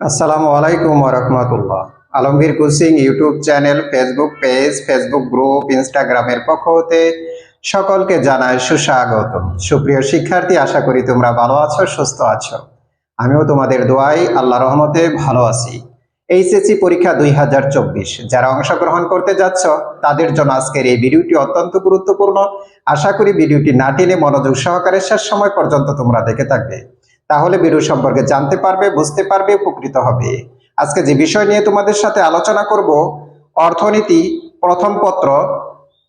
আসসালামু আলাইকুম রহমতুল্লাহ। Alamgir কুসিং YouTube channel, Facebook page, Facebook group, ইনস্টাগ্রামের পক্ষ হতে সকলকে জানাই সুস্বাগত সুপ্রিয় শিক্ষার্থী, আশা করি তোমরা ভালো আছো, সুস্থ আছো। আমিও তোমাদের দোয়াই আল্লাহ রহমতে ভালো আছি। এইচএসসি পরীক্ষা দুই হাজার চব্বিশ, যারা অংশগ্রহণ করতে যাচ্ছ, তাদের জন্য আজকের এই ভিডিওটি অত্যন্ত গুরুত্বপূর্ণ। আশা করি ভিডিওটি না টেনে মনোযোগ সহকারে শেষ সময় পর্যন্ত তোমরা দেখে থাকবে। তাহলে ভিডিও সম্পর্কে জানতে পারবে, বুঝতে পারবে, উপকৃত হবে। আজকে যে বিষয় নিয়ে তোমাদের সাথে আলোচনা করব, অর্থনীতি, প্রথম পত্র,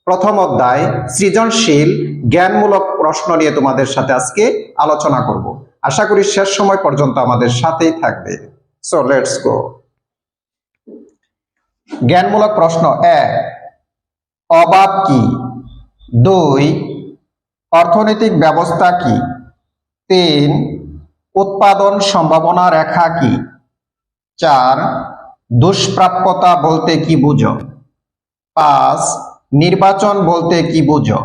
প্রথম অধ্যায়, সৃজনশীল, জ্ঞানমূলক প্রশ্ন নিয়ে তোমাদের সাথে আজকে আলোচনা করব। আশা করি শেষ সময় পর্যন্ত আমাদের সাথেই থাকবে। সো লেটস গো জ্ঞানমূলক প্রশ্ন এক অভাব কি? দুই, অর্থনৈতিক ব্যবস্থা কি? তিন উৎপাদন সম্ভাবনা রেখা কি? চার, দুষ্প্রাপ্যতা বলতে কি বুঝো? পাঁচ, নির্বাচন বলতে কি বুঝো?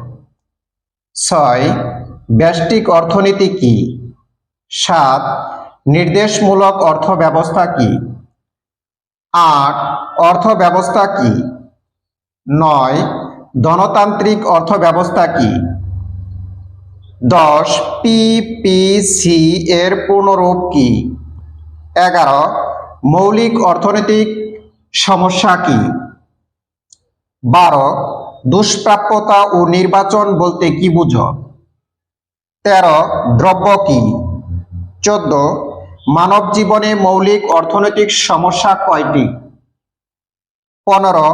ছয়, ব্যষ্টিক অর্থনীতি কি? সাত, নির্দেশমূলক অর্থ ব্যবস্থা কি? আট অর্থ ব্যবস্থা কি? নয় ধনতান্ত্রিক অর্থ ব্যবস্থা কি? দশ পিপিসি এর পূর্ণরূপ কি? এগারো, মৌলিক অর্থনৈতিক সমস্যা কি? বারো, দুষ্প্রাপ্যতা ও নির্বাচন বলতে কি বুঝো? তেরো, দ্রব্য কি? চোদ্দ, মানব জীবনে মৌলিক অর্থনৈতিক সমস্যা কয়টি? পনেরো,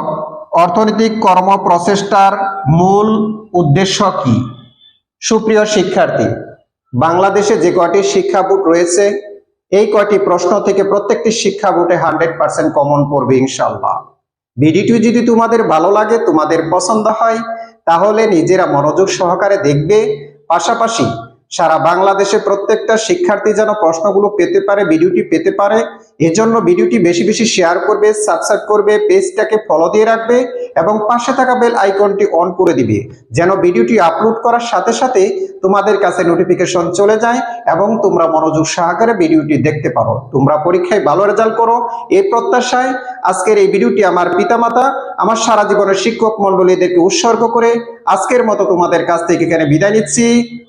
অর্থনৈতিক কর্ম প্রচেষ্টার মূল উদ্দেশ্য কি? সুপ্রিয় শিক্ষার্থী, বাংলাদেশে যে কয়টি শিক্ষা বোর্ড রয়েছে, এই কয়টি প্রশ্ন থেকে প্রত্যেকটি শিক্ষা বোর্ডে হান্ড্রেড পার্সেন্ট কমন পড়বে ইনশাল্লাহ ভিডিওটি যদি তোমাদের ভালো লাগে, তোমাদের পছন্দ হয়, তাহলে নিজেরা মনোযোগ সহকারে দেখবে। পাশাপাশি সারা বাংলাদেশে প্রত্যেকটা শিক্ষার্থী যেন প্রশ্নগুলো পেতে পারে, ভিডিওটি পেতে পারে। এজন্য ভিডিওটি বেশি বেশি শেয়ার করবে, সাবস্ক্রাইব করবে, পেজটাকে ফলো দিয়ে রাখবে এবং পাশে থাকা বেল আইকনটি অন করে দিবে। যেন ভিডিওটি আপলোড করার সাথে সাথে তোমাদের কাছে নোটিফিকেশন চলে যায় এবং তোমরা মনোযোগ সহকারে ভিডিওটি দেখতে পারো। তোমরা পরীক্ষায় ভালো রেজাল্ট করো এই প্রত্যাশায় আজকের এই ভিডিওটি আমার পিতামাতা, আমার সারা জীবনের শিক্ষক মন্ডলীদেরকে উৎসর্গ করে আজকের মতো তোমাদের কাছ থেকে এখানে বিদায় নিচ্ছি।